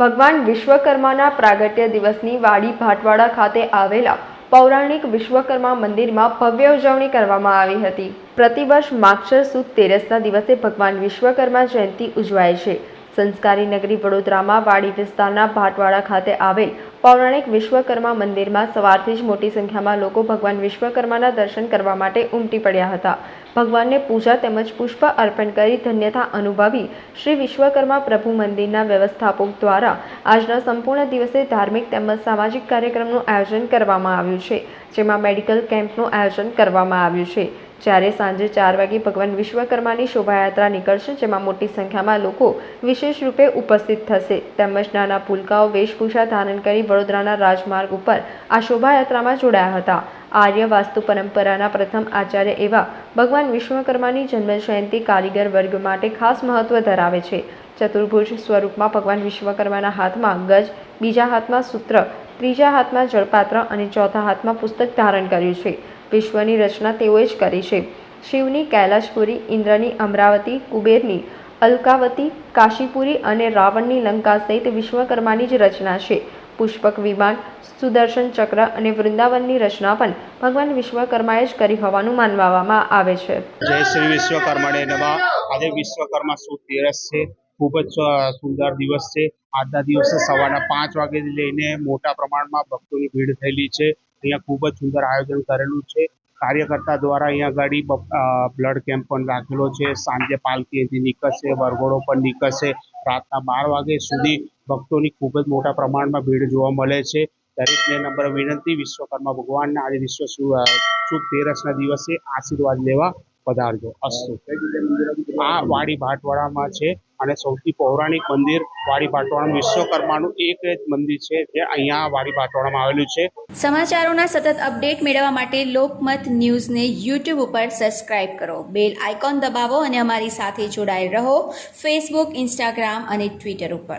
ભગવાન વિશ્વકર્માના પ્રાગટ્ય દિવસની વાડી ભાટવાડા ખાતે આવેલા પૌરાણિક વિશ્વકર્મા મંદિરમાં ભવ્ય ઉજવણી કરવામાં આવી હતી. પ્રતિવર્ષ માક્ષર સુદ તેરસના દિવસે ભગવાન વિશ્વકર્મા જયંતિ ઉજવાય છે. સંસ્કારી નગરી વડોદરામાં વાડી વિસ્તારના ભાટવાડા ખાતે આવેલ પૌરાણિક વિશ્વકર્મા મંદિરમાં સવારથી જ મોટી સંખ્યામાં લોકો ભગવાન વિશ્વકર્માના દર્શન કરવા માટે ઉમટી પડ્યા હતા. ભગવાનને પૂજા તેમજ પુષ્પ અર્પણ કરી ધન્યતા અનુભવી શ્રી વિશ્વકર્મા પ્રભુ મંદિરના વ્યવસ્થાપક દ્વારા આજના સંપૂર્ણ દિવસે ધાર્મિક તેમજ સામાજિક કાર્યક્રમનું આયોજન કરવામાં આવ્યું છે, જેમાં મેડિકલ કેમ્પનું આયોજન કરવામાં આવ્યું છે. જ્યારે સાંજે ચાર વાગે ભગવાન વિશ્વકર્માની શોભાયાત્રા નીકળશે, જેમાં મોટી સંખ્યામાં લોકો વિશેષ રૂપે ઉપસ્થિત થશે. તેમજ નાના પુલકાઓ વેશભૂષા ધારણ કરી વડોદરાના રાજમાર્ગ ઉપર આ શોભાયાત્રામાં જોડાયા હતા. આર્ય વાસ્તુ પરંપરાના પ્રથમ આચાર્ય એવા ભગવાન વિશ્વકર્માની જન્મજયંતિ કારીગર વર્ગ માટે ખાસ મહત્વ ધરાવે છે. ચતુર્ભુજ સ્વરૂપમાં ભગવાન વિશ્વકર્માના હાથમાં ગજ, બીજા હાથમાં સૂત્ર, ત્રીજા હાથમાં જળપાત્ર અને ચોથા હાથમાં પુસ્તક ધારણ કર્યું છે. વિશ્વની રચના તેઓએ જ કરી છે. શિવની, કૈલાશપુરી, ઇન્દ્રની, અમરાવતી, કુબેરની, અલકાવતી, કાશીપુરી અને રાવણની લંકા સહિત વિશ્વકર્માની જ રચના છે. પુષ્પક વિમાન, સુદર્શન ચક્ર અને વૃંદાવનની રચના પણ ભગવાન વિશ્વકર્માએ જ કરી હોવાનું માનવામાં આવે છે. જય શ્રી વિશ્વકર્માને નમઃ. આજે વિશ્વકર્મા સુદ તેરસ છે. ખૂબ જ સુંદર દિવસ છે. આજના દિવસે સવારના પાંચ વાગ્યાથી લઈને મોટા પ્રમાણમાં ભક્તોની ભીડ થયેલી છે. અહીંયા ખૂબ જ સુંદર આયોજન કરેલું છે. કાર્યકર્તા દ્વારા અહીંયા ગાડી બ્લડ કેમ્પ પણ રાખેલો છે. સાંજે પાલખી અહીંથી નીકળશે વરઘોડો પણ નીકળશે. રાતના બાર વાગે સુધી ભક્તોની ખૂબ જ મોટા પ્રમાણમાં ભીડ જોવા મળે છે. દરેકને નંબર વિનંતી વિશ્વકર્મા ભગવાનના આજે વિશ્વ સુ- અ, સુદ તેરસના દિવસે આશીર્વાદ લેવા પધારજો. અસ્તુ. આ વાડી ભાટવાડામાં છે. અને સૌથી પૌરાણિક મંદિર વાડી ભાટવાડાનું વિશ્વકર્માનું એક જ મંદિર છે જે અહીંયા વાડી ભાટવાડામાં આવેલું છે. સમાચારોના સતત અપડેટ મેળવવા માટે લોકમત ન્યૂઝને યુટ્યુબ ઉપર સબસ્ક્રાઇબ કરો. બેલ આઇકોન દબાવો અને અમારી સાથે જોડાયેલ રહો. ફેસબુક ઇન્સ્ટાગ્રામ અને ટ્વિટર ઉપર.